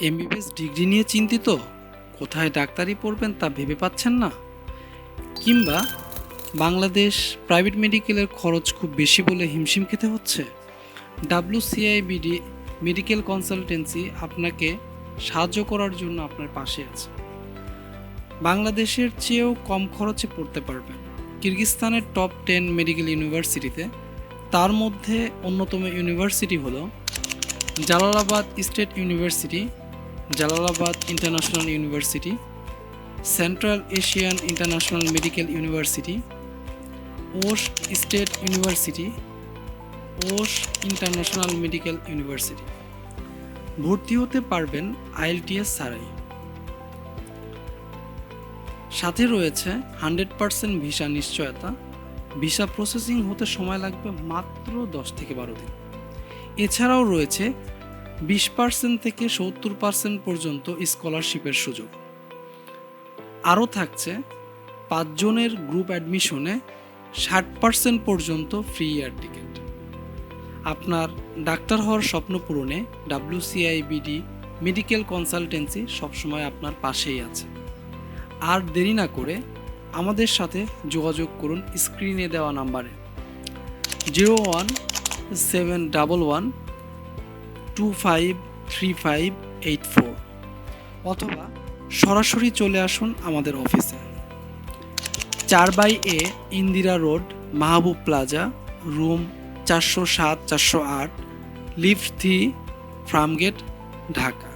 MBBS degree নিয়ে চিন্তিত? কোথায় ডাক্তারি পড়বেন তা ভেবে পাচ্ছেন না? কিংবা বাংলাদেশ প্রাইভেট মেডিকেলের খরচ খুব বেশি বলে হিমশিম খেতে হচ্ছে? ডাব্লিউসিআইবিডি মেডিকেল কনসালটেন্সি আপনাকে সাহায্য করার জন্য আপনার পাশে আছে। বাংলাদেশের চেয়েও কম খরচে পড়তে পারবেন। কিরগিস্তানের টপ টেন মেডিকেল ইউনিভার্সিটিতে। তার মধ্যে অন্যতম ইউনিভার্সিটি হলো Jalalabad state university. Jalalabad international university, central Asian international medical university Osh state university Osh international medical university. ভর্তি হতে পারবেন আইএলটিএস ছাড়াই। সাথে রয়েছে হান্ড্রেড পার্সেন্ট ভিসা নিশ্চয়তা। ভিসা প্রসেসিং হতে সময় লাগবে মাত্র দশ থেকে বারো দিন। এছাড়াও রয়েছে বিশ পার্সেন্ট থেকে সত্তর পার্সেন্ট পর্যন্ত স্কলারশিপের সুযোগ। আরও থাকছে পাঁচজনের গ্রুপ অ্যাডমিশনে ষাট পার্সেন্ট পর্যন্ত ফ্রি এয়ার টিকিট। আপনার ডাক্তার হওয়ার স্বপ্ন পূরণে ডাব্লিউসিআইবিডি মেডিকেল কনসালটেন্সি সবসময় আপনার পাশেই আছে। আর দেরি না করে আমাদের সাথে যোগাযোগ করুন স্ক্রিনে দেওয়া নাম্বারে। Zero one seven double one two five three five eight four অথবা সরাসরি চলে আসুন আমাদের অফিসে। চার by A Indira road, Mahbub plaza, room চারশো সাত, চারশো আট, লিফট থ্রি, ফার্মগেট, ঢাকা।